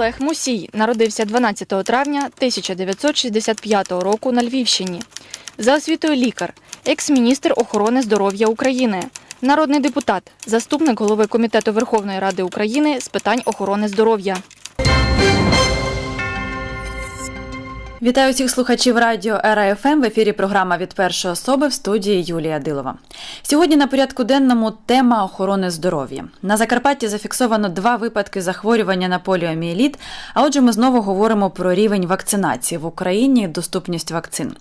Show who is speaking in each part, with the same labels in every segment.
Speaker 1: Олег Мусій народився 12 травня 1965 року на Львівщині. За освітою лікар, екс-міністр охорони здоров'я України, народний депутат, заступник голови Комітету Верховної Ради України з питань охорони здоров'я.
Speaker 2: Вітаю всіх слухачів радіо Ера ФМ в ефірі програма від першої особи в студії Юлія Дилова. Сьогодні на порядку денному тема охорони здоров'я. На Закарпатті зафіксовано два випадки захворювання на поліоміеліт. А отже, ми знову говоримо про рівень вакцинації в Україні і доступність вакцин.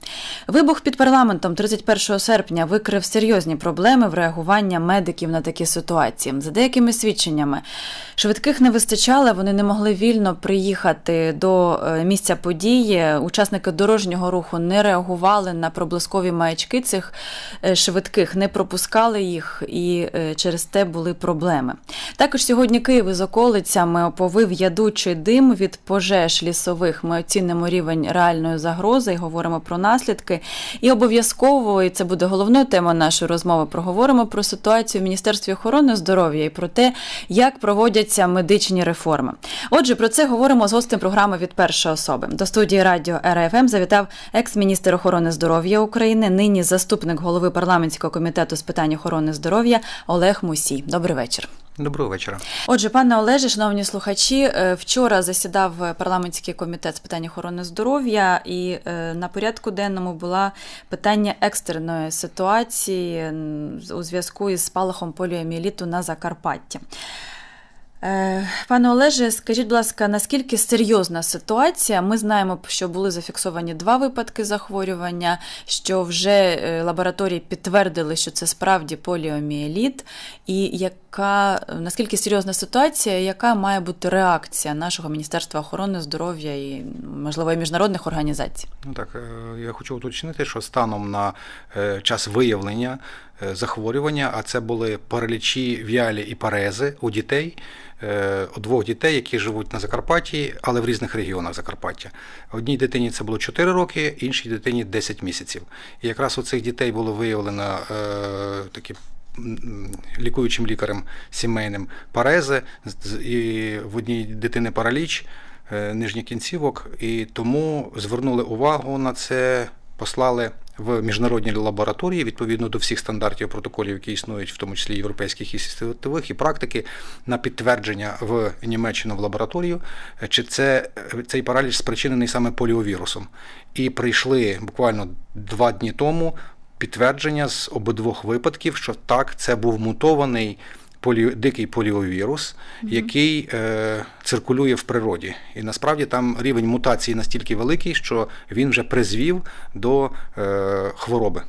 Speaker 2: Вибух під парламентом 31 серпня викрив серйозні проблеми в реагуванні медиків на такі ситуації. За деякими свідченнями швидких не вистачало, вони не могли вільно приїхати до е, місця події. Учасники дорожнього руху не реагували на проблискові маячки цих е, швидких, не пропускали їх, і е, через те були проблеми. Також сьогодні Київ із околицями оповив ядучий дим від пожеж лісових. Ми оцінимо рівень реальної загрози і говоримо про наслідки. І обов'язково, і це буде головною темою нашої розмови, проговоримо про ситуацію в Міністерстві охорони здоров'я і про те, як проводяться медичні реформи. Отже, про це говоримо з гостем програми від першої особи. До студії радіо РФМ завітав екс-міністр охорони здоров'я України, нині заступник голови парламентського комітету з питань охорони здоров'я Олег Мусій. Добрий вечір.
Speaker 3: Доброго вечора.
Speaker 2: Отже, пане Олеже, шановні слухачі, е, вчора засідав парламентський комітет з питань охорони здоров'я, і е, на порядку денному була питання екстреної ситуації у зв'язку із спалахом поліоміеліту на Закарпатті. Е, Пане Олеже, скажіть, будь ласка, наскільки серйозна ситуація? Ми знаємо, що були зафіксовані два випадки захворювання, що вже е, лабораторії підтвердили, що це справді поліоміеліт, і яка наскільки серйозна ситуація, яка має бути реакція нашого Міністерства охорони здоров'я і, можливо, і міжнародних організацій?
Speaker 3: Ну так е, я хочу уточнити, що станом на час виявлення захворювання, а це були паралічі віалі і парези у дітей. е, У двох дітей, які живуть на Закарпатті, але в різних регіонах Закарпаття. Одній дитині це було 4 роки, іншій дитині 10 місяців. І якраз у цих дітей було виявлено е, такі лікуючим лікарем сімейним парези, і в одній дитини параліч е, нижніх кінцівок, і тому звернули увагу на це, послали в міжнародні лабораторії відповідно до всіх стандартів протоколів, які існують, в тому числі європейських і світових, і практики на підтвердження в Німеччину в лабораторію, чи це цей параліч спричинений саме поліовірусом. І прийшли буквально два дні тому підтвердження з обидвох випадків, що так, це був мутований полі... дикий поліовірус, який е, циркулює в природі. І насправді там рівень мутації настільки великий, що він вже призвів до е, хвороби,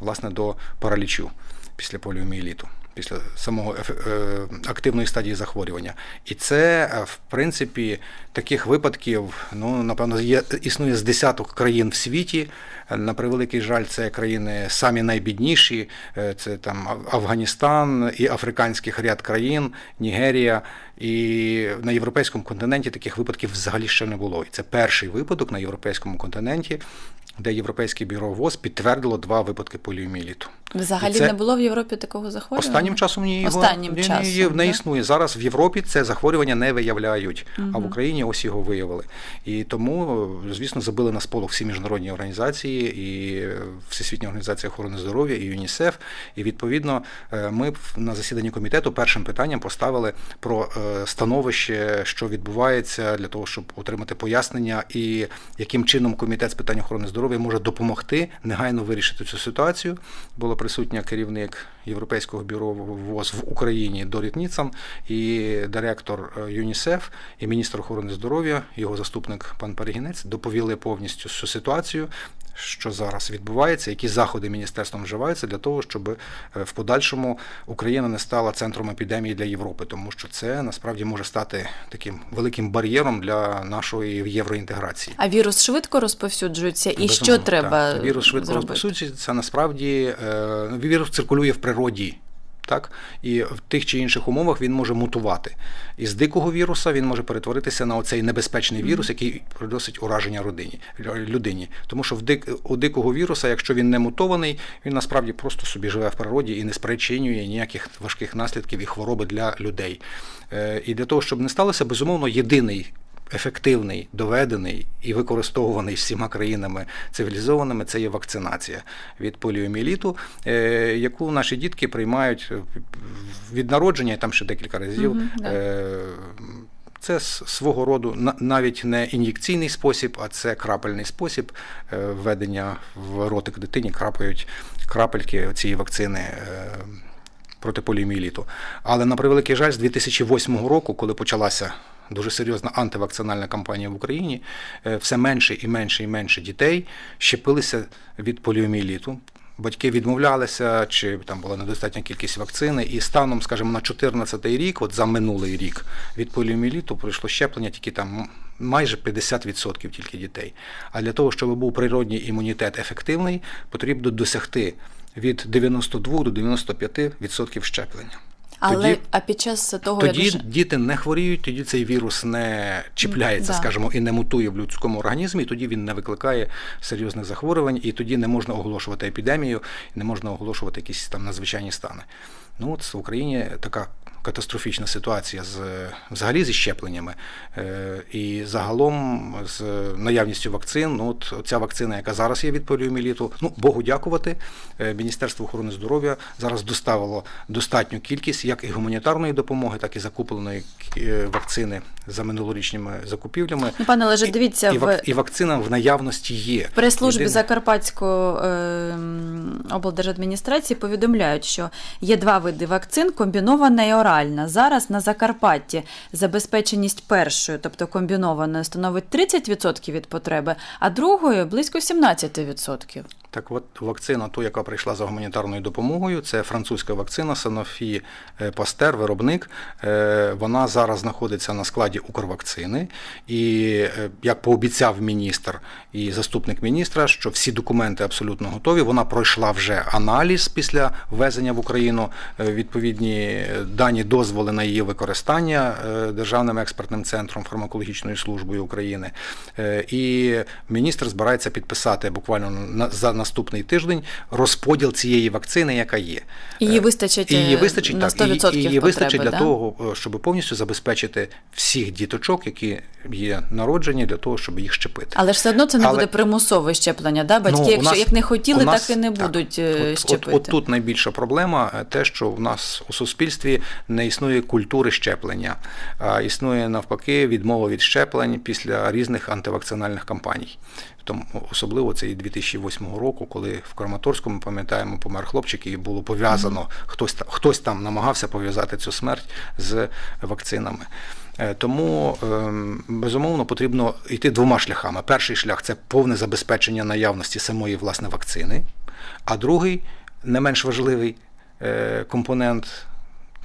Speaker 3: власне, до паралічу після поліоміеліту. Після самого е, активної стадії захворювання, і це е, в принципі таких випадків, ну напевно, є існує з десяток країн в світі. Е, На превеликий жаль, це країни самі найбідніші, е, це там Афганістан і африканських ряд країн, Нігерія. І на європейському континенті таких випадків взагалі ще не було. І це перший випадок на європейському континенті, де Європейське бюро ВОЗ підтвердило два випадки поліоміеліту.
Speaker 2: Взагалі
Speaker 3: це-
Speaker 2: не було в Європі такого захворювання?
Speaker 3: Останнім часом ні, його
Speaker 2: Останнім
Speaker 3: ні, ні,
Speaker 2: часом,
Speaker 3: є- не
Speaker 2: так?
Speaker 3: існує. Зараз в Європі це захворювання не виявляють, а в Україні ось його виявили. І тому, звісно, забили на сполох всі міжнародні організації, і Всесвітня організація охорони здоров'я, і ЮНІСЕФ. І відповідно е, ми на засіданні комітету першим питанням поставили про е, становище, що відбувається, для того, щоб отримати пояснення, і яким чином комітет з питань охорони здоров'я може допомогти негайно вирішити цю ситуацію. Була присутня керівник Європейського бюро ВОЗ в Україні Доріт Ніцан і директор е, ЮНІСЕФ і міністр охорони здоров'я, його заступник пан Перегінець доповіли повністю цю ситуацію. Що зараз відбувається, які заходи міністерством вживаються для того, щоб е, в подальшому Україна не стала центром епідемії для Європи, тому що це насправді може стати таким великим бар'єром для нашої євроінтеграції.
Speaker 2: А вірус швидко розповсюджується, і що треба
Speaker 3: так. Вірус швидко
Speaker 2: зробити?
Speaker 3: розповсюджується. Насправді е, вірус циркулює в природі. Так, і в тих чи інших умовах він може мутувати. Із дикого віруса він може перетворитися на оцей небезпечний вірус, який приносить ураження родині, людині. Тому що в дик, у дикого віруса, якщо він не мутований, він насправді просто собі живе в природі і не спричинює ніяких важких наслідків і хвороби для людей. Е, І для того, щоб не сталося, безумовно, єдиний ефективний, доведений і використовуваний всіма країнами цивілізованими, це є вакцинація від поліоміеліту, е, яку наші дітки приймають е, від народження, там ще декілька разів.
Speaker 2: Да.
Speaker 3: Е, Це свого роду на- навіть не ін'єкційний спосіб, а це крапельний спосіб введення в ротик дитині крапають крапельки цієї вакцини проти поліоміеліту. Але на превеликий жаль, з 2008 року, коли почалася дуже серйозна антивакцинальна кампанія в Україні, е, все менше і менше і менше дітей щепилися від поліоміеліту. Батьки відмовлялися, чи там була недостатня кількість вакцини, і станом, скажімо, на 14 рік, от за минулий рік, від поліоміеліту пройшло щеплення тільки там майже 50% тільки дітей. А для того, щоб був природній імунітет ефективний, потрібно досягти від 92 до 95% щеплення.
Speaker 2: Але
Speaker 3: Тоді-
Speaker 2: а під час того,
Speaker 3: Тоді
Speaker 2: як
Speaker 3: діти не хворіють, тоді цей вірус не чіпляється,
Speaker 2: Да.
Speaker 3: скажімо, і не мутує в людському організмі, і тоді він не викликає серйозних захворювань, і тоді не можна оголошувати епідемію, не можна оголошувати якісь там надзвичайні стани. Ну от в Україні така катастрофічна ситуація з взагалі зі щепленнями е, і загалом з наявністю вакцин. Ну от ця вакцина, яка зараз є від поліоміеліту, ну Богу дякувати. е, Міністерство охорони здоров'я зараз доставило достатню кількість як і гуманітарної допомоги, так і закупленої е, вакцини за минулорічними закупівлями.
Speaker 2: Ну, пане Олеже, дивіться,
Speaker 3: і,
Speaker 2: в-
Speaker 3: вак- і вакцина в наявності є.
Speaker 2: В прес-службі
Speaker 3: Єдине-
Speaker 2: Закарпатської е, облдержадміністрації повідомляють, що є два види вакцин комбінована і оральна. Зараз на Закарпатті забезпеченість першою, тобто комбінованою, становить 30% від потреби, а другою близько 17%.
Speaker 3: Так от вакцина, ту, яка прийшла за гуманітарною допомогою, це французька вакцина Sanofi Pasteur, виробник. Е, Вона зараз знаходиться на складі Укрвакцини. І е, як пообіцяв міністр і заступник міністра, що всі документи абсолютно готові. Вона пройшла вже аналіз після ввезення в Україну. Е, Відповідні дані дозволи на її використання е, Державним експертним центром фармакологічної служби України. Е, І міністр збирається підписати буквально за наступний тиждень розподіл цієї вакцини, яка є.
Speaker 2: Її
Speaker 3: Е,
Speaker 2: вистачить,
Speaker 3: її
Speaker 2: е,
Speaker 3: вистачить
Speaker 2: на
Speaker 3: так, і-
Speaker 2: 100%
Speaker 3: і її вистачить
Speaker 2: потреби,
Speaker 3: для
Speaker 2: да?
Speaker 3: того, е, щоб повністю забезпечити всіх діточок, які є народжені, для того, щоб їх щепити.
Speaker 2: Але ж все одно це не
Speaker 3: Але-
Speaker 2: буде примусове щеплення. Да? Батьки,
Speaker 3: Ну,
Speaker 2: якщо
Speaker 3: нас-
Speaker 2: як не хотіли,
Speaker 3: нас-
Speaker 2: так і не будуть е,
Speaker 3: От,
Speaker 2: щепити.
Speaker 3: От, от тут найбільша проблема те, що в нас у суспільстві не існує культури щеплення, а існує навпаки відмова від щеплень після різних антивакцинальних кампаній. Тому особливо це і 2008 року, коли в Краматорську, ми пам'ятаємо, помер хлопчик, і було пов'язано, хтось, та- хтось там намагався пов'язати цю смерть з вакцинами. Е, Тому ем, безумовно потрібно йти двома шляхами. Перший шлях це повне забезпечення наявності самої власне вакцини, а другий, не менш важливий е, компонент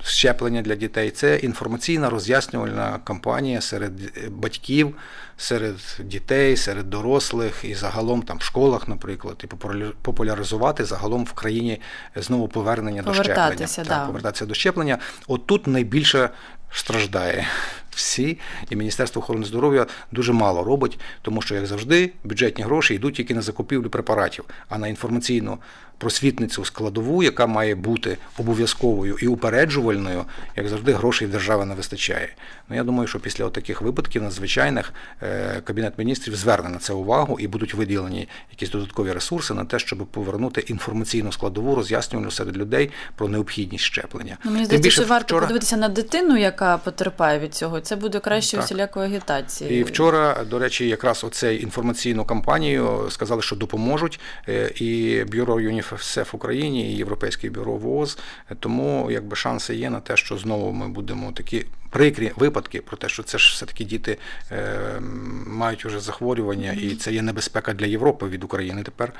Speaker 3: щеплення для дітей це інформаційна роз'яснювальна кампанія серед батьків, серед дітей, серед дорослих і загалом там в школах, наприклад, і популяр- популяризувати загалом в країні знову повернення до щеплення.
Speaker 2: Да.
Speaker 3: Так, повертатися до щеплення. От тут найбільше страждає всі, і Міністерство охорони здоров'я дуже мало робить, тому що, як завжди, бюджетні гроші йдуть тільки на закупівлю препаратів, а на інформаційну просвітницю складову, яка має бути обов'язковою і упереджувальною, як завжди, грошей держави не вистачає. Ну я думаю, що після таких випадків надзвичайних е, кабінет міністрів зверне на це увагу і будуть виділені якісь додаткові ресурси на те, щоб повернути інформаційну складову роз'яснювальну серед людей про необхідність щеплення.
Speaker 2: Ну, мені здається,
Speaker 3: більше
Speaker 2: що варто
Speaker 3: вчора-
Speaker 2: подивитися на дитину, яка потерпає від цього. Це буде краще усілякої агітації.
Speaker 3: І вчора, до речі, якраз оцей інформаційну кампанію сказали, що допоможуть е, і бюро ЮНІСЕФ в Україні, і Європейське бюро ВООЗ. Тому якби шанси є на те, що знову ми будемо такі прикрі випадки про те, що це ж все таки діти е, мають уже захворювання, і це є небезпека для Європи від України тепер.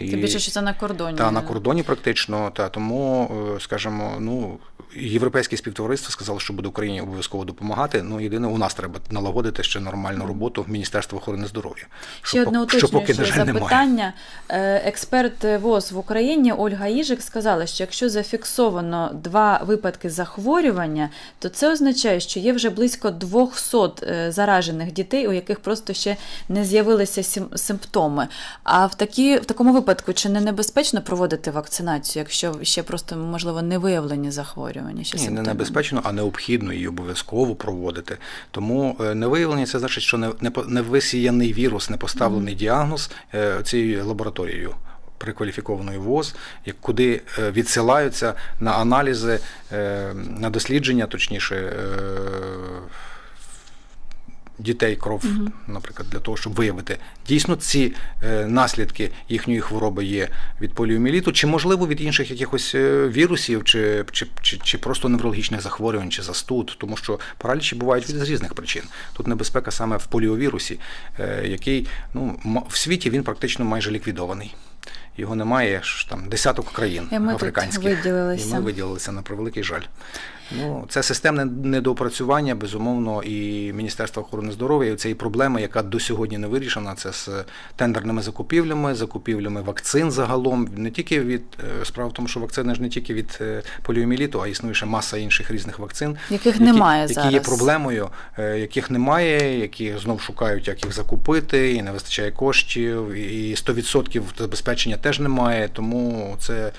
Speaker 3: І...
Speaker 2: Тим більше, що це на кордоні.
Speaker 3: Та на кордоні практично, та тому, е, скажімо, ну європейське співтовариство сказало, що буде Україні обов'язково допомагати. Ну єдине, у нас треба налагодити ще нормальну роботу в Міністерстві охорони здоров'я.
Speaker 2: Ще одне
Speaker 3: що на
Speaker 2: уточнююче
Speaker 3: жаль, немає.
Speaker 2: Експерт ВОЗ в Україні Ольга Їжик сказала, що якщо зафіксовано два випадки захворювання, то це означає, що є вже близько 200 е, заражених дітей, у яких просто ще не з'явилися симптоми. А в, такі, в такому випадку чи не небезпечно проводити вакцинацію, якщо ще просто можливо не виявлені захворювання? Ще
Speaker 3: Ні, не небезпечно, а необхідно її обов'язково проводити. Тому не невиявлення це значить, що не, не, висіяний вірус, не поставлений діагноз е, цією лабораторією. Прикваліфікованої ВОЗ, куди е, відсилаються на аналізи, е, на дослідження, точніше, е, дітей кров, наприклад, для того, щоб виявити дійсно ці е, наслідки їхньої хвороби є від поліоміеліту, чи можливо від інших якихось е, вірусів, чи, чи, чи, чи просто неврологічних захворювань, чи застуд, тому що паралічі бувають від різних причин. Тут небезпека саме в поліовірусі, е, який ну, в світі він практично майже ліквідований. Його немає ж там десяток країн
Speaker 2: І ми тут
Speaker 3: африканських.
Speaker 2: виділилися.
Speaker 3: І ми виділилися на превеликий жаль. Ну, це системне недоопрацювання, безумовно, і Міністерства охорони здоров'я. І це і проблема, яка до сьогодні не вирішена. Це з тендерними закупівлями, закупівлями вакцин загалом. Не тільки від е, справа в тому, що вакцини ж не тільки від е, поліоміеліту, а існує ще маса інших різних вакцин,
Speaker 2: Яких
Speaker 3: які,
Speaker 2: немає
Speaker 3: які
Speaker 2: зараз.
Speaker 3: є проблемою, е, яких немає, які знов шукають, як їх закупити, і не вистачає коштів, і 100% забезпечення теж немає. Тому це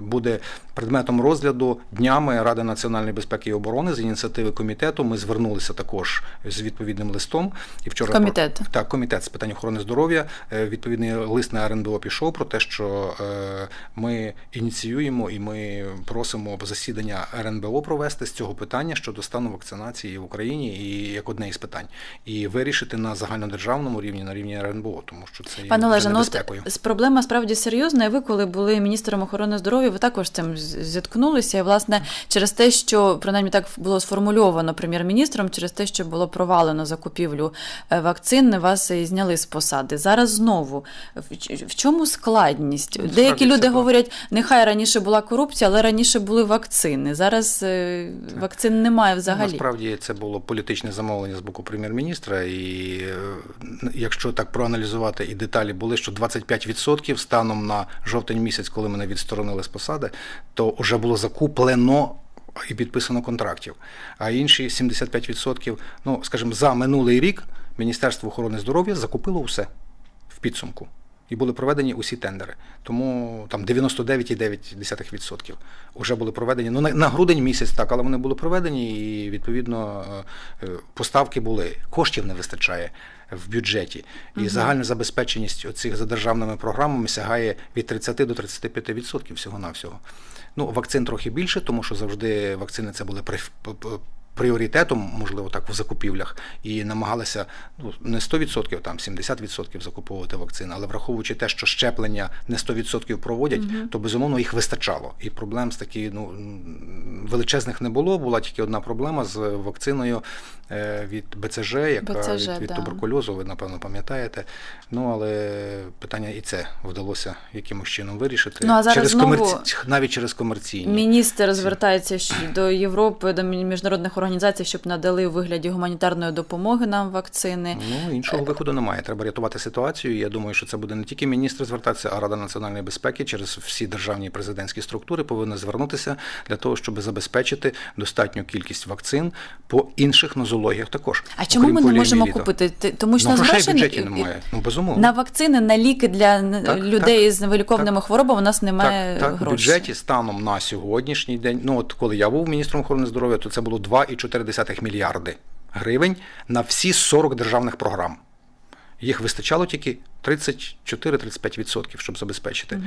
Speaker 3: буде предметом розгляду днями Ради національної безпеки і оборони з ініціативи комітету. Ми звернулися також з відповідним листом. І вчора
Speaker 2: Комітет.
Speaker 3: так, комітет з питань охорони здоров'я. е, Відповідний лист на РНБО пішов про те, що е, ми ініціюємо і ми просимо засідання РНБО провести з цього питання щодо стану вакцинації в Україні і як одне із питань, і вирішити на загальнодержавному рівні, на рівні РНБО, тому що це є
Speaker 2: Пане Олеже, ну проблема справді серйозна. І ви, коли були міністром охорони здоров'я, ви також з цим зіткнулися. І власне через те, що принаймні так було сформульовано прем'єр-міністром, через те, що було провалено закупівлю е, вакцин, вас і зняли з посади. Зараз знову в, чому складність? Деякі люди говорять, нехай раніше була корупція, але раніше були вакцини. Зараз е, вакцин немає взагалі.
Speaker 3: Насправді це було політичне замовлення з боку прем'єр-міністра, і е, якщо так проаналізувати і деталі були, що 25% станом на жовтень місяць, коли мене відсторонили з посади, то вже було закуплено. І підписано контрактів. А інші 75%, ну скажімо, за минулий рік Міністерство охорони здоров'я закупило усе в підсумку. І були проведені усі тендери. Тому там 99,9% вже були проведені. Ну, на, на грудень місяць так, але вони були проведені, і відповідно е, е, поставки були. Коштів не вистачає в бюджеті. І загальна забезпеченість оцих за державними програмами сягає від 30 до 35% всього-навсього. Ну, вакцин трохи більше, тому що завжди вакцини це були пріоритетом, можливо, так в закупівлях, і намагалися ну, не 100%, там 70% закуповувати вакцин, але враховуючи те, що щеплення не 100% проводять, то безумовно їх вистачало. І проблем з такі ну, величезних не було. Була тільки одна проблема з вакциною е, від БЦЖ, яка
Speaker 2: БЦЖ,
Speaker 3: від, від
Speaker 2: да.
Speaker 3: туберкульозу, ви напевно пам'ятаєте. Ну але питання і це вдалося якимось чином вирішити.
Speaker 2: Ну, а зараз
Speaker 3: через
Speaker 2: знову
Speaker 3: комерці... навіть через комерційні.
Speaker 2: Міністр звертається до Європи, до мі- міжнародних організацій, щоб надали у вигляді гуманітарної допомоги нам вакцини.
Speaker 3: Ну, іншого виходу немає. Треба рятувати ситуацію. Я думаю, що це буде не тільки міністр звертатися, а Рада національної безпеки через всі державні і президентські структури повинна звернутися для того, щоб забезпечити достатню кількість вакцин по інших нозологіях також.
Speaker 2: А чому
Speaker 3: окрім
Speaker 2: ми не можемо купити? Ти- Тому що
Speaker 3: Ну, грошей в бюджеті
Speaker 2: не-
Speaker 3: немає. Ну, безумовно.
Speaker 2: на вакцини, на ліки для
Speaker 3: Так,
Speaker 2: людей
Speaker 3: так,
Speaker 2: з невиліковними хворобами у нас немає
Speaker 3: так, так, в бюджеті станом на сьогоднішній день. Ну от коли я був міністром охорони здоров'я, то це було 2,4 мільярди гривень на всі 40 державних програм. Їх вистачало тільки 34-35%, щоб забезпечити.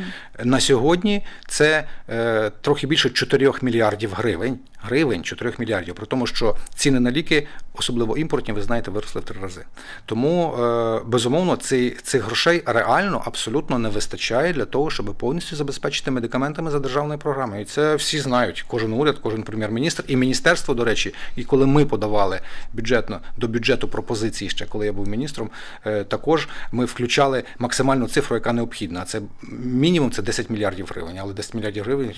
Speaker 3: На сьогодні це е, трохи більше 4 мільярдів гривень. Гривень 4 мільярдів, при тому, що ціни на ліки, особливо імпортні, ви знаєте, виросли в три рази. Тому, е, безумовно, ці, цих грошей реально абсолютно не вистачає для того, щоб повністю забезпечити медикаментами за державною програмою. І це всі знають, кожен уряд, кожен прем'єр-міністр і міністерство, до речі, і коли ми подавали бюджетно до бюджету пропозиції, ще коли я був міністром, е, також ми включали максимальну цифру, яка необхідна. Це мінімум це 10 мільярдів гривень, але 10 мільярдів гривень.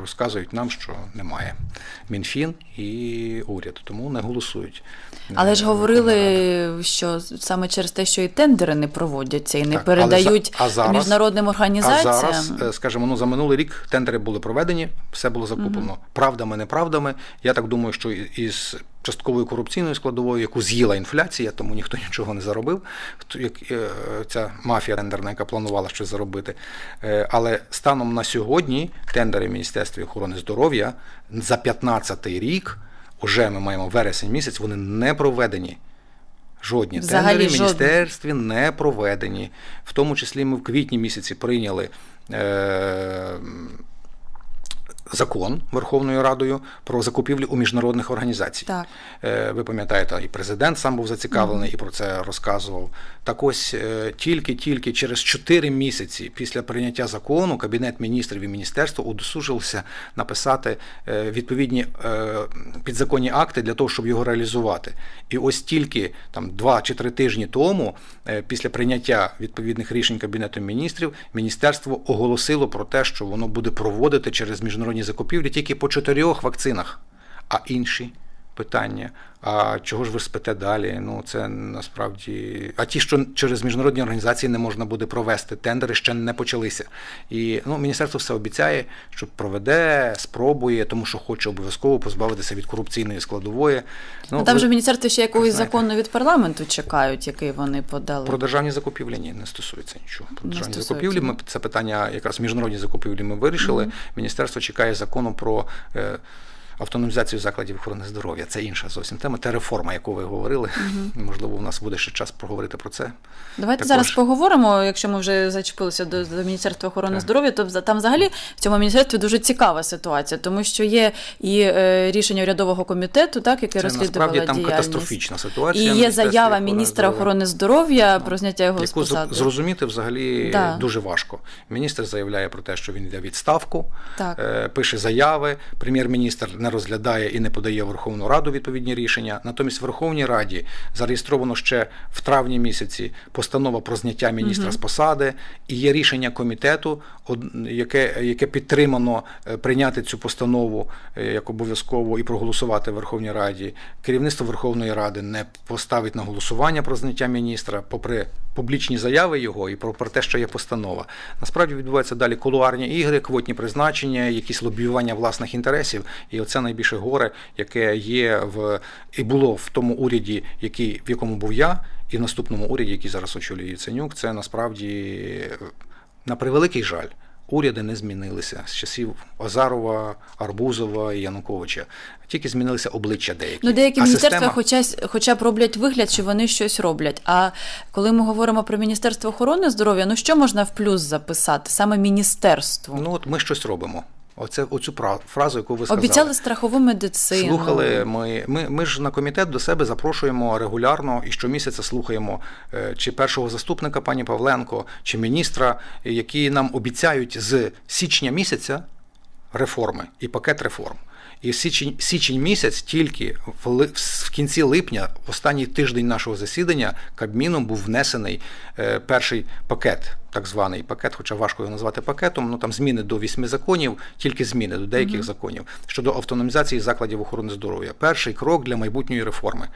Speaker 3: Розказують нам, що немає Мінфін і уряд, тому не голосують.
Speaker 2: Але ж
Speaker 3: Е,
Speaker 2: говорили, що саме через те, що і тендери не проводяться і не
Speaker 3: Так,
Speaker 2: передають
Speaker 3: за- а зараз-
Speaker 2: міжнародним
Speaker 3: А
Speaker 2: організаціям.
Speaker 3: зараз, е, скажімо, ну за минулий рік тендери були проведені, все було закуплено правдами, неправдами. Я так думаю, що із частковою корупційною складовою, яку з'їла інфляція, тому ніхто нічого не заробив. Е, ця мафія тендерна, яка планувала щось заробити. Е, Але станом на сьогодні тендери Міністерства охорони здоров'я за 15 рік, уже ми маємо вересень місяць, вони не проведені. Жодні
Speaker 2: Взагалі
Speaker 3: тендери в міністерстві не проведені. В тому числі ми в квітні місяці прийняли е, закон Верховною Радою про закупівлі у міжнародних організацій.
Speaker 2: Так.
Speaker 3: Е, Ви пам'ятаєте, і президент сам був зацікавлений і про це розказував. Так ось е, тільки-тільки через 4 місяці після прийняття закону Кабінет міністрів і міністерство удосужилися написати е, відповідні е, підзаконні акти для того, щоб його реалізувати. І ось тільки там 2 чи 3 тижні тому, після прийняття відповідних рішень Кабінету міністрів, міністерство оголосило про те, що воно буде проводити через міжнародні закупівлі тільки по чотирьох вакцинах, а інші питання. А чого ж ви спите далі? Ну це насправді. А ті, що через міжнародні організації не можна буде провести, тендери ще не почалися. І ну, міністерство все обіцяє, що проведе, спробує, тому що хоче обов'язково позбавитися від корупційної складової. Ну,
Speaker 2: Ну, там
Speaker 3: ви-
Speaker 2: же міністерство ще якогось
Speaker 3: знаєте.
Speaker 2: закону від парламенту чекають, який вони подали.
Speaker 3: Про державні закупівлі ні, не стосується нічого. Про державні
Speaker 2: стосується,
Speaker 3: закупівлі ми це питання, якраз міжнародні закупівлі ми вирішили. Міністерство чекає закону про. Е, Автономізацію закладів охорони здоров'я це інша зовсім тема. Це реформа, яку ви говорили. Можливо, у нас буде ще час поговорити про це.
Speaker 2: Давайте
Speaker 3: Також.
Speaker 2: зараз поговоримо, якщо ми вже зачепилися до, до Міністерства охорони
Speaker 3: Так.
Speaker 2: здоров'я, то там взагалі в цьому міністерстві дуже цікава ситуація, тому що є і е, рішення урядового комітету, так, яке розслідувало
Speaker 3: насправді там
Speaker 2: діяльність.
Speaker 3: катастрофічна ситуація. в
Speaker 2: є заява міністра охорони здоров'я про зняття його
Speaker 3: яку з-
Speaker 2: посади.
Speaker 3: зрозуміти взагалі
Speaker 2: Да.
Speaker 3: дуже важко. Міністр заявляє про те, що він йде відставку,
Speaker 2: Так.
Speaker 3: е, пише заяви. Прем'єр-міністр не розглядає і не подає в Верховну Раду відповідні рішення. Натомість в Верховній Раді зареєстровано ще в травні місяці постанова про зняття міністра з посади, і є рішення комітету, яке, яке підтримано е, прийняти цю постанову е, як обов'язково і проголосувати в Верховній Раді. Керівництво Верховної Ради не поставить на голосування про зняття міністра, попри публічні заяви його і про, про те, що є постанова. Насправді відбуваються далі кулуарні ігри, квотні призначення, якісь лобіювання власних інтересів. І оце найбільше горе, яке є в і було в тому уряді, який в якому був я, і в наступному уряді, який зараз очолює Яценюк. Це насправді на превеликий жаль. Уряди не змінилися з часів Озарова, Арбузова і Януковича. Тільки змінилися обличчя деякі.
Speaker 2: Ну, деякі
Speaker 3: А
Speaker 2: міністерства
Speaker 3: система-
Speaker 2: хоча, хоча б роблять вигляд, що вони щось роблять. А коли ми говоримо про Міністерство охорони здоров'я, ну що можна в плюс записати? Саме міністерству.
Speaker 3: Ну от ми щось робимо. Оце оцю фразу, яку ви сказали.
Speaker 2: Обіцяли страхову медицину.
Speaker 3: Слухали ми, ми. Ми ж на комітет до себе запрошуємо регулярно і щомісяця слухаємо е, чи першого заступника пані Павленко, чи міністра, які нам обіцяють з січня місяця реформи і пакет реформ. І січень, січень місяць тільки в, в кінці липня, в останній тиждень нашого засідання, Кабміном був внесений е, перший пакет, так званий пакет, хоча важко його назвати пакетом. Ну там зміни до вісьми законів, тільки зміни до деяких законів щодо автономізації закладів охорони здоров'я. Перший крок для майбутньої реформи.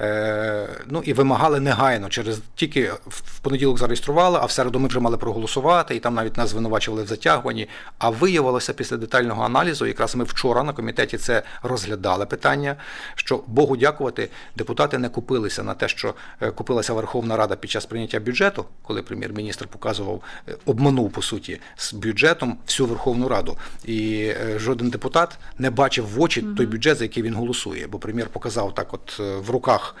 Speaker 3: Е, ну і вимагали негайно через тільки в в понеділок зареєстрували, а в середу ми вже мали проголосувати, і там навіть нас звинувачували в затягуванні. А виявилося після детального аналізу, якраз ми вчора на комітеті це розглядали питання. Що Богу дякувати, депутати не купилися на те, що е, купилася Верховна Рада під час прийняття бюджету, коли прем'єр-міністр показував, е, обманув по суті з бюджетом всю Верховну Раду. І е, жоден депутат не бачив в очі той бюджет, за який він голосує. Бо прем'єр показав так, от е, в руках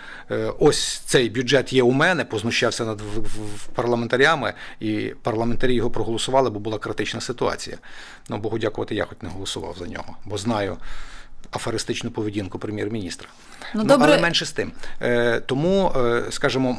Speaker 3: ось цей бюджет є у мене, познущався над парламентарями, і парламентарі його проголосували, бо була критична ситуація. Ну, Богу дякувати, я хоч не голосував за нього, бо знаю. Аферистичну поведінку прем'єр-міністра.
Speaker 2: Ну,
Speaker 3: Ну,
Speaker 2: добре.
Speaker 3: Але менше з тим. Тому, скажімо,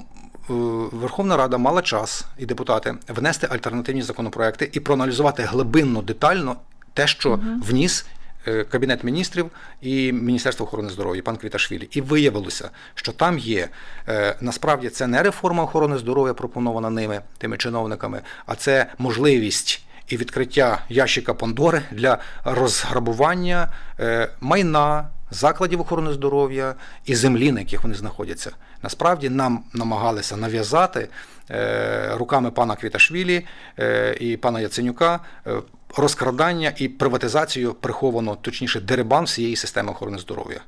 Speaker 3: Верховна Рада мала час і депутати внести альтернативні законопроекти і проаналізувати глибинно, детально те, що вніс е, Кабінет міністрів і Міністерство охорони здоров'я, пан Квіташвілі. І виявилося, що там є е, насправді це не реформа охорони здоров'я, пропонована ними, тими чиновниками, а це можливість. І відкриття ящика Пандори для розграбування е, майна, закладів охорони здоров'я і землі, на яких вони знаходяться. Насправді нам намагалися нав'язати е, руками пана Квіташвілі е, і пана Яценюка е, розкрадання і приватизацію приховано, точніше, дерибан всієї системи охорони здоров'я.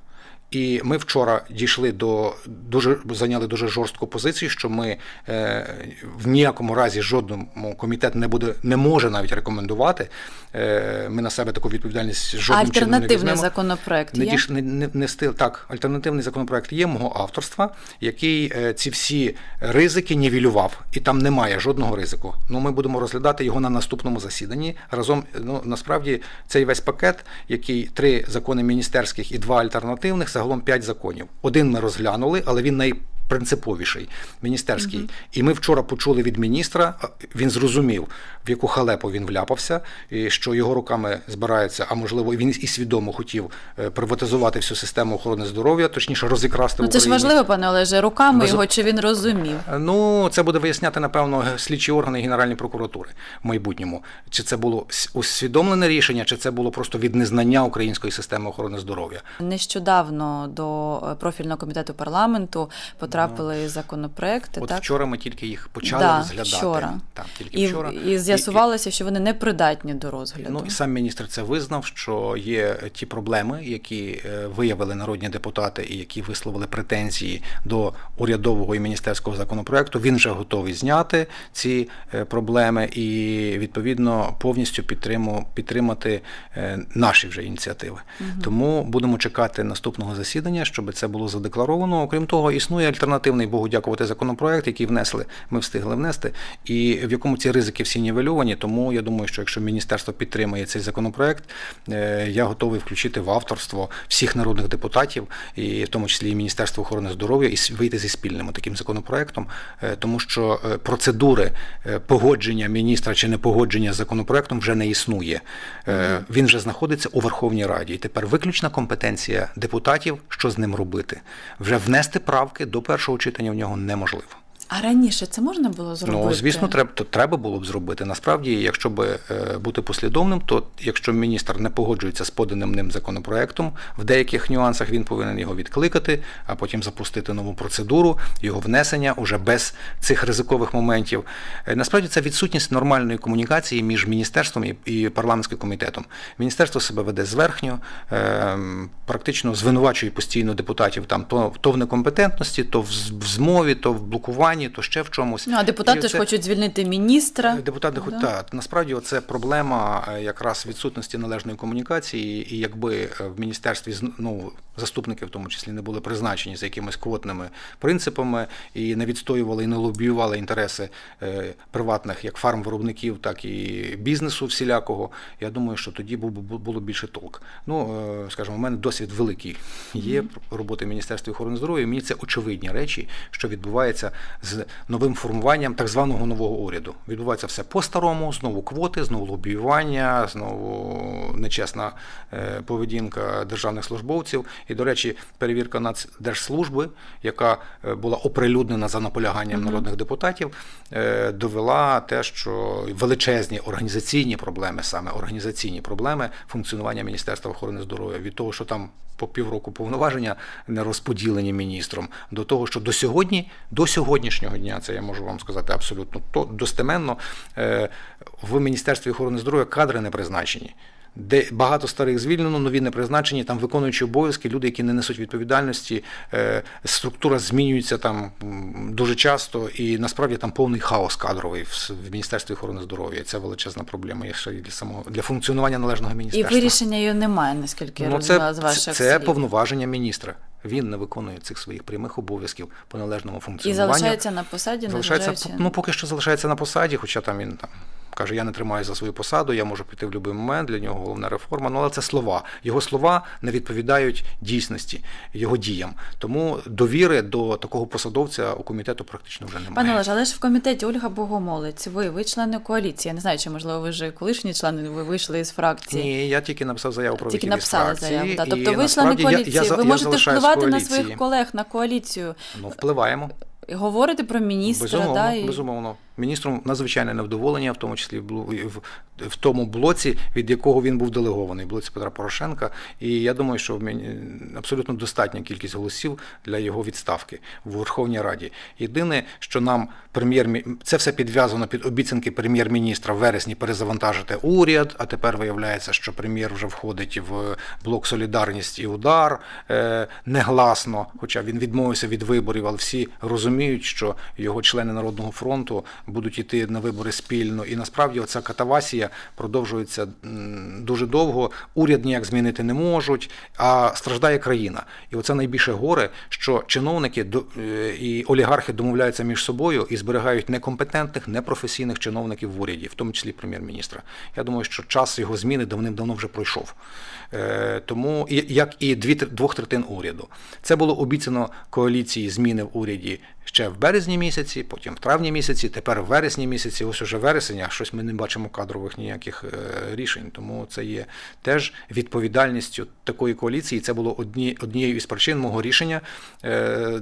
Speaker 3: І ми вчора дійшли до дуже зайняли дуже жорстку позицію, що ми е, в ніякому разі жодному комітет не буде, не може навіть рекомендувати. Е, ми на себе таку відповідальність жодним чином не
Speaker 2: альтернативний
Speaker 3: візьмемо.
Speaker 2: законопроект
Speaker 3: Не,
Speaker 2: є?
Speaker 3: дійш, не, не, не стил, так, альтернативний законопроект є мого авторства, який е, ці всі ризики нівелював, і там немає жодного ризику. Ну, ми будемо розглядати його на наступному засіданні. Разом, ну насправді, цей весь пакет, який три закони міністерських і два альтернативних, загалом п'ять законів. Один ми розглянули, але він най принциповіший міністерський. І ми вчора почули від міністра, він зрозумів, в яку халепу він вляпався, і що його руками збирається, а можливо, він і свідомо хотів е, приватизувати всю систему охорони здоров'я, точніше розікрасти
Speaker 2: Ну
Speaker 3: в
Speaker 2: це ж важливо, пане Олеже, руками
Speaker 3: Безу-
Speaker 2: його чи він розумів.
Speaker 3: Ну, це буде виясняти, напевно, слідчі органи Генеральної прокуратури в майбутньому. Чи це було усвідомлене рішення, чи це було просто від незнання української системи охорони здоров'я.
Speaker 2: Нещодавно до е, профільного комітету парламенту потрапили законопроекти.
Speaker 3: От
Speaker 2: так?
Speaker 3: вчора ми тільки їх почали
Speaker 2: Да,
Speaker 3: розглядати.
Speaker 2: вчора.
Speaker 3: Так, тільки
Speaker 2: І,
Speaker 3: вчора.
Speaker 2: і з'ясувалося, що вони не придатні до розгляду.
Speaker 3: Ну і сам міністр це визнав, що є ті проблеми, які е, виявили народні депутати і які висловили претензії до урядового і міністерського законопроекту. Він вже готовий зняти ці е, проблеми і відповідно повністю підтриму, підтримати е, наші вже ініціативи. Тому будемо чекати наступного засідання, щоб це було задекларовано. Окрім того, існує альтернативний Богу дякувати законопроект, який внесли, ми встигли внести, і в якому ці ризики всі нівельовані. Тому я думаю, що якщо міністерство підтримує цей законопроект, е, я готовий включити в авторство всіх народних депутатів, і в тому числі і Міністерство охорони здоров'я, і вийти зі спільним таким законопроектом, е, тому що е, процедури погодження міністра чи непогодження з законопроектом вже не існує. Він вже знаходиться у Верховній Раді. І тепер виключна компетенція депутатів, що з ним робити. Вже внести правки до першого читання в нього неможливо.
Speaker 2: А раніше це можна було зробити?
Speaker 3: Ну, звісно, треба, то треба було б зробити. Насправді, якщо б е, бути послідовним, то якщо міністр не погоджується з поданим ним законопроектом, в деяких нюансах він повинен його відкликати, а потім запустити нову процедуру, його внесення уже без цих ризикових моментів. Е, Насправді це відсутність нормальної комунікації між міністерством і, парламентським комітетом. Міністерство себе веде зверхньо, е, практично звинувачує постійно депутатів там то, то в некомпетентності, то в змові, то в блокуванні, то ще в чомусь.
Speaker 2: Ну, а депутати ж хочуть звільнити міністра.
Speaker 3: Депутати хоч
Speaker 2: Да.
Speaker 3: так. Насправді це проблема е, якраз відсутності належної комунікації, і якби е, в міністерстві ну, заступники в тому числі не були призначені за якимись квотними принципами і не відстоювали і не лобіювали інтереси е, приватних як фармвиробників, так і бізнесу всілякого. Я думаю, що тоді було більше толк. Ну, скажімо, у мене досвід великий є роботи в Міністерстві охорони здоров'я. і Мені це очевидні речі, що відбувається з новим формуванням так званого нового уряду. Відбувається все по-старому, знову квоти, знову лобіювання, знову нечесна е, поведінка державних службовців. І, до речі, перевірка Нацдержслужби, яка е, була оприлюднена за наполяганням народних депутатів, е, довела те, що величезні організаційні проблеми, саме організаційні проблеми функціонування Міністерства охорони здоров'я від того, що там по півроку повноваження не розподілені міністром, до того, що до сьогодні, до сьогоднішнього дня, це я можу вам сказати абсолютно то достеменно, е, в Міністерстві охорони здоров'я кадри не призначені. Де багато старих звільнено, нові не призначені, там виконуючі обов'язки, люди, які не несуть відповідальності, е, структура змінюється там дуже часто, і насправді там повний хаос кадровий в, Міністерстві охорони здоров'я. Це величезна проблема є ще для самого для функціонування належного
Speaker 2: І
Speaker 3: міністерства.
Speaker 2: вирішення її немає, наскільки я
Speaker 3: Ну,
Speaker 2: розуміла з
Speaker 3: це,
Speaker 2: ваших
Speaker 3: це
Speaker 2: слів.
Speaker 3: повноваження міністра. Він не виконує цих своїх прямих обов'язків по належному
Speaker 2: І залишається на посаді,
Speaker 3: залишається, ну поки що залишається на посаді, хоча там він там каже, я не тримаю за свою посаду, я можу піти в будь-який момент. Для нього головна реформа. Ну але це слова. Його слова не відповідають дійсності, його діям. Тому довіри до такого посадовця у комітету практично вже немає.
Speaker 2: Пане Олеже, але ж в комітеті Ольга Богомолець, ви, ви члени коаліції. Я не знаю, чи можливо ви вже колишні члени, ви вийшли із фракції.
Speaker 3: Ні, я тільки написав заяву про
Speaker 2: Тільки написали
Speaker 3: фракції,
Speaker 2: заяву.
Speaker 3: І
Speaker 2: Тобто ви члени
Speaker 3: насправді я- я
Speaker 2: ви
Speaker 3: я
Speaker 2: можете впливати на своїх колег на коаліцію,
Speaker 3: Ну, впливаємо.
Speaker 2: говорити про міністра,
Speaker 3: Безумовно,
Speaker 2: да, і...
Speaker 3: безумовно. Міністром надзвичайне невдоволення, в тому числі в, тому блоці, від якого він був делегований, блоці Петра Порошенка. І я думаю, що абсолютно достатня кількість голосів для його відставки в Верховній Раді. Єдине, що нам прем'єр це все підв'язано під обіцянки прем'єр-міністра в вересні перезавантажити уряд. А тепер виявляється, що прем'єр вже входить в блок Солідарність і удар е, негласно, хоча він відмовився від виборів, але всі розуміють, що його члени Народного фронту будуть йти на вибори спільно. І насправді оця катавасія продовжується дуже довго. Уряд ніяк змінити не можуть, а страждає країна. І оце найбільше горе, що чиновники і олігархи домовляються між собою і зберігають некомпетентних, непрофесійних чиновників в уряді, в тому числі прем'єр-міністра. Я думаю, що час його зміни давним-давно вже пройшов. Тому як і дві двох третин уряду, це було обіцяно коаліції зміни в уряді ще в березні місяці, потім в травні місяці, тепер в вересні місяці, ось уже вересень, а щось ми не бачимо кадрових ніяких рішень. Тому це є теж відповідальністю такої коаліції. Це було одні, однією із причин мого рішення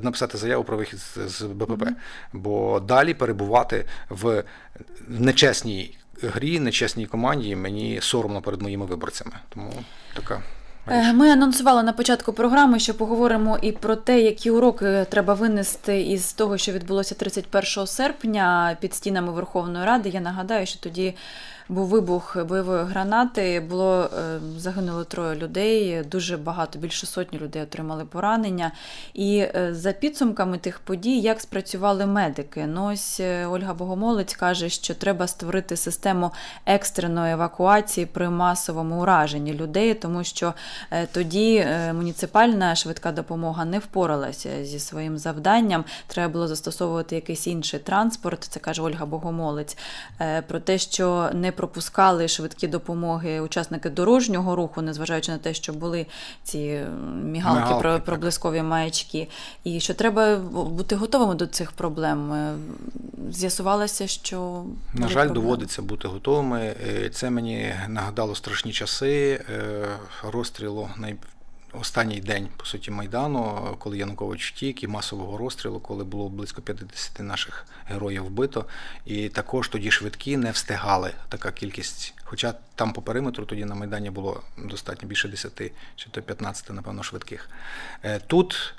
Speaker 3: написати заяву про вихід з БПП. Бо далі перебувати в нечесній грі, нечесній команді мені соромно перед моїми виборцями. Тому така.
Speaker 2: Ми анонсували на початку програми, що поговоримо і про те, які уроки треба винести із того, що відбулося 31 серпня під стінами Верховної Ради. Я нагадаю, що тоді був вибух бойової гранати. Було загинуло троє людей. Дуже багато, більше сотні людей отримали поранення. І за підсумками тих подій, як спрацювали медики. Ну ось Ольга Богомолець каже, що треба створити систему екстреної евакуації при масовому ураженні людей, тому що тоді муніципальна швидка допомога не впоралася зі своїм завданням. Треба було застосовувати якийсь інший транспорт. Це каже Ольга Богомолець. Про те, що не пропускали швидкі допомоги учасники дорожнього руху, незважаючи на те, що були ці мігалки,
Speaker 3: мігалки
Speaker 2: про проблискові маячки, і що треба бути готовими до цих проблем. З'ясувалося, що
Speaker 3: На жаль,
Speaker 2: проблем.
Speaker 3: доводиться бути готовими. Е, Це мені нагадало страшні часи е, розстрілу най... Останній день, по суті, Майдану, коли Янукович втік, і масового розстрілу, коли було близько 50 наших героїв вбито. І також тоді швидкі не встигали така кількість. Хоча там по периметру тоді на Майдані було достатньо більше 10 чи то 15, напевно, швидких. Е, Тут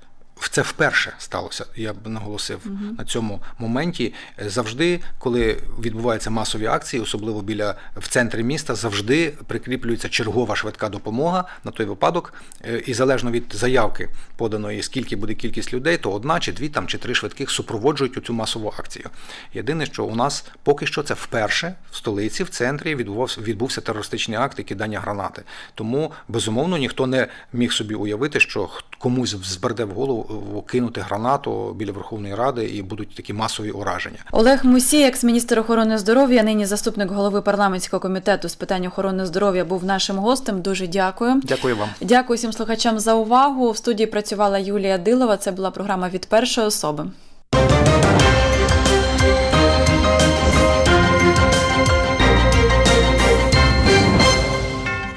Speaker 3: це вперше сталося, я б наголосив на цьому моменті. Завжди, коли відбуваються масові акції, особливо біля в центрі міста, завжди прикріплюється чергова швидка допомога на той випадок. Е, І залежно від заявки поданої, скільки буде кількість людей, то одна чи дві там чи три швидких супроводжують цю масову акцію. Єдине, що у нас поки що це вперше в столиці, в центрі відбувався відбувся терористичний акт і кидання гранати. Тому безумовно ніхто не міг собі уявити, що комусь зберде в голову кинути гранату біля Верховної Ради і будуть такі масові ураження.
Speaker 2: Олег Мусій, екс-міністр охорони здоров'я, нині заступник голови парламентського комітету з питань охорони здоров'я, був нашим гостем. Дуже дякую.
Speaker 3: Дякую вам.
Speaker 2: Дякую всім слухачам за увагу. В студії працювала Юлія Дилова. Це була програма від першої особи.